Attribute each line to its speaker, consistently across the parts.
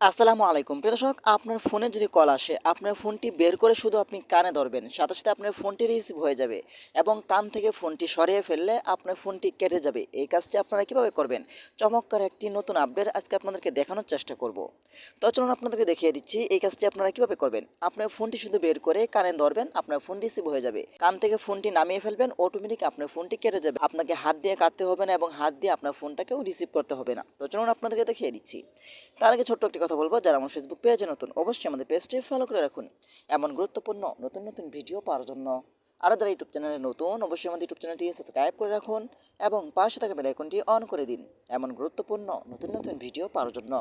Speaker 1: আসসালামু আলাইকুম। প্রিয় দর্শক, আপনার ফোনে যদি কল আসে, আপনার ফোনটি বের করে শুধু আপনি কানে ধরবেন, সাথে সাথে আপনার ফোনটি রিসিভ হয়ে যাবে এবং কান থেকে ফোনটি সরিয়ে ফেললে আপনার ফোনটি কেটে যাবে। এই কাজটি আপনারা কীভাবে করবেন? চমৎকার একটি নতুন আপডেট আজকে আপনাদেরকে দেখানোর চেষ্টা করব। তো চলুন আপনাদেরকে দেখিয়ে দিচ্ছি, এই কাজটি আপনারা কীভাবে করবেন? আপনার ফোনটি শুধু বের করে কানে ধরবেন, আপনার ফোন রিসিভ হয়ে যাবে। কান থেকে ফোনটি নামিয়ে ফেলবেন অটোমেটিক আপনার ফোনটি কেটে যাবে। আপনাকে হাত দিয়ে কাটতে হবে না এবং হাত দিয়ে আপনার ফোনটাকেও রিসিভ করতে হবে না। তো চলুন আপনাদেরকে দেখিয়ে দিচ্ছি। তার আগে ছোট্ট একটি কথা বলব যারা আমার ফেসবুক পেজে নতুন, অবশ্যই আমাদের পেজটি ফলো করে রাখুন। এমন গুরুত্বপূর্ণ নতুন নতুন ভিডিও পাওয়ার জন্য। আরও যারা ইউটিউব চ্যানেলে নতুন, অবশ্যই আমাদের ইউটিউব চ্যানেলটি সাবস্ক্রাইব করে রাখুন এবং পাশে থাকা বেল আইকনটি অন করে দিন। এমন গুরুত্বপূর্ণ নতুন নতুন ভিডিও পাওয়ার জন্য।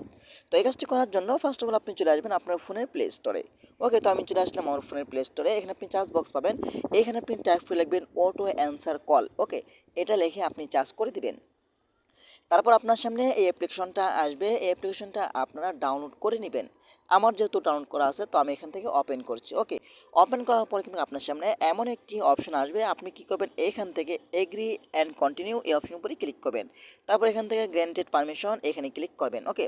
Speaker 1: তো এই কাজটি করার জন্য ফার্স্ট অফ অল আপনি চলে আসবেন আপনার ফোনের প্লে স্টোরে ওকে তো আমি চলে আসলাম আমার ফোনের প্লে স্টোরে এখানে আপনি চার্জ বক্স পাবেন। এখানে আপনি টাইপ করে লিখবেন অটো অ্যান্সার কল ওকে এটা লিখে আপনি চার্জ করে দিবেন। তারপর আপনার সামনে এই অ্যাপ্লিকেশনটা আসবে। এই অ্যাপ্লিকেশনটা আপনারা ডাউনলোড করে নেবেন। আমার যেহেতু ডাউনলোড করা আছে, তো আমি এখান থেকে ওপেন করছি। ওকে ওপেন করার পর কিন্তু আপনার সামনে এমন একটি অপশন আসবে, আপনি কি করবেন? এখান থেকে এগ্রি অ্যান্ড কন্টিনিউ এই অপশন উপরে ক্লিক করবেন। তারপর এখান থেকে গ্র্যান্টেড পারমিশন এখানে ক্লিক করবেন। ওকে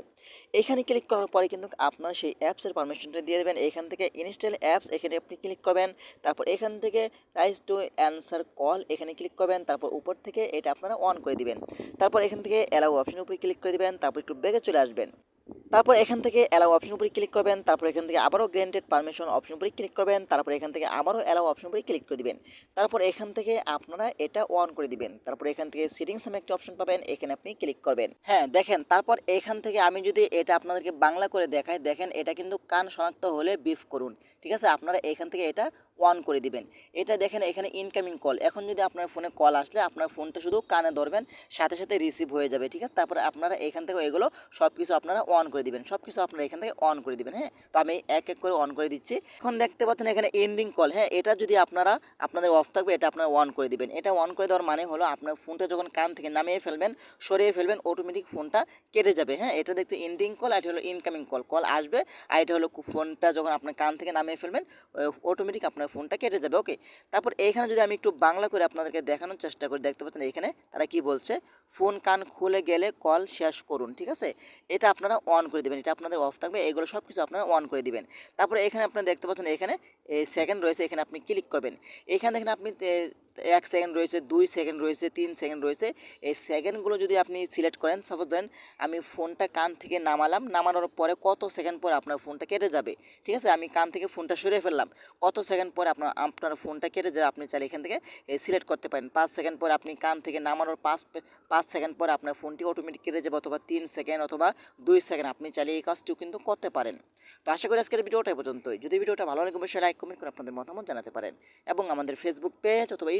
Speaker 1: এখানে ক্লিক করার পরে কিন্তু আপনার সেই অ্যাপসের পারমিশনটা দিয়ে দেবেন। এখান থেকে ইনস্টল অ্যাপস এখানে আপনি ক্লিক করবেন। তারপর এখান থেকে রাইস টু অ্যান্সার কল এখানে ক্লিক করবেন। তারপর উপর থেকে এটা আপনারা অন করে দিবেন। তারপর এখান থেকে অ্যালাউ অপশন উপরে ক্লিক করে দিবেন। তারপর একটু বেগে চলে আসবেন। তারপর এখান থেকে অ্যালাউ অপশন উপরে ক্লিক করবেন, তারপর এখান থেকে আবারও গ্র্যান্টেড পারমিশন অপশন উপরে ক্লিক করবেন, তারপর এখান থেকে আবারও অ্যালাউ অপশন উপরে ক্লিক করে দিবেন। তারপর এখান থেকে আপনারা এটা অন করে দিবেন। তারপর এখান থেকে সেটিংস নামে একটা অপশন পাবেন, এখানে আপনি ক্লিক করবেন। হ্যাঁ দেখেন, তারপর এখান থেকে আমি যদি এটা আপনাদেরকে বাংলা করে দেখাই, দেখেন এটা কিন্তু কান শনাক্ত হলে বিফ করুন। ঠিক আছে? আপনারা এখান থেকে এটা অন করে দিবেন। এটা দেখেন এখানে ইনকামিং কল এখন যদি আপনার ফোনে কল আসলে আপনার ফোনটা শুধু কানে ধরবেন, সাথে সাথে রিসিভ হয়ে যাবে, ঠিক আছে? তারপরে আপনারা এখান থেকে এগুলো সব কিছু আপনারা অন করে দিবেন। সব কিছু আপনারা এখান থেকে অন করে দিবেন হ্যাঁ? তো আমি এক এক করে অন করে দিচ্ছি। এখন দেখতে পাচ্ছেন এখানে এন্ডিং কল হ্যাঁ? এটা যদি আপনারা, আপনাদের অফ থাকবে, এটা আপনারা অন করে দিবেন। এটা অন করে দেওয়ার মানে হলো আপনার ফোনটা যখন কান থেকে নামিয়ে ফেলবেন, সরিয়ে ফেলবেন অটোমেটিক ফোনটা কেটে যাবে হ্যাঁ? এটা দেখতে এন্ডিং কল আর এটা হলো ইনকামিং কল কল আসবে আর এটা হলো ফোনটা যখন আপনার কান থেকে নামিয়ে ফেলবেন অটোমেটিক আপনার ফোনটা কেটে যাবে ওকে তারপর এইখানে যদি আমি একটু বাংলা করে আপনাদেরকে দেখানোর চেষ্টা করি, দেখতে পাচ্ছেন এখানে তারা কি বলছে? ফোন কান খুলে গেলে কল শেষ করুন, ঠিক আছে? এটা আপনারা অন করে দেবেন, এটা আপনাদের অফ থাকবে, এগুলো সব কিছু আপনারা অন করে দিবেন। তারপরে এখানে আপনারা দেখতে পাচ্ছেন এখানে সেকেন্ড রয়েছে, এখানে আপনি ক্লিক করবেন। এখানে দেখেন আপনি এক সেকেন্ড রয়েছে, দুই সেকেন্ড রয়েছে, তিন সেকেন্ড রয়েছে। এই সেকেন্ডগুলো যদি আপনি সিলেক্ট করেন সাপোজ ধরেন আমি ফোনটা কান থেকে নামালাম, নামানোর পরে কত সেকেন্ড পরে আপনার ফোনটা কেটে যাবে? ঠিক আছে? আমি কান থেকে ফোনটা সরিয়ে ফেললাম, কত সেকেন্ড পরে আপনার আপনার ফোনটা কেটে যাবে আপনি চাইলে এখান থেকে সিলেক্ট করতে পারেন। পাঁচ সেকেন্ড পরে আপনি কান থেকে নামানোর পাঁচ পাঁচ সেকেন্ড পরে আপনার ফোনটি অটোমেটিক কেটে যাবে অথবা তিন সেকেন্ড অথবা দুই সেকেন্ড আপনি চাইলে এই কাজটিও কিন্তু করতে পারেন। তো আশা করি আজকের ভিডিওটা পর্যন্তই। যদি ভিডিওটা ভালো লাগে, অবশ্যই লাইক কমেন্ট করে আপনাদের মতামত জানাতে পারেন। এবং আমাদের ফেসবুক পেজ অথবা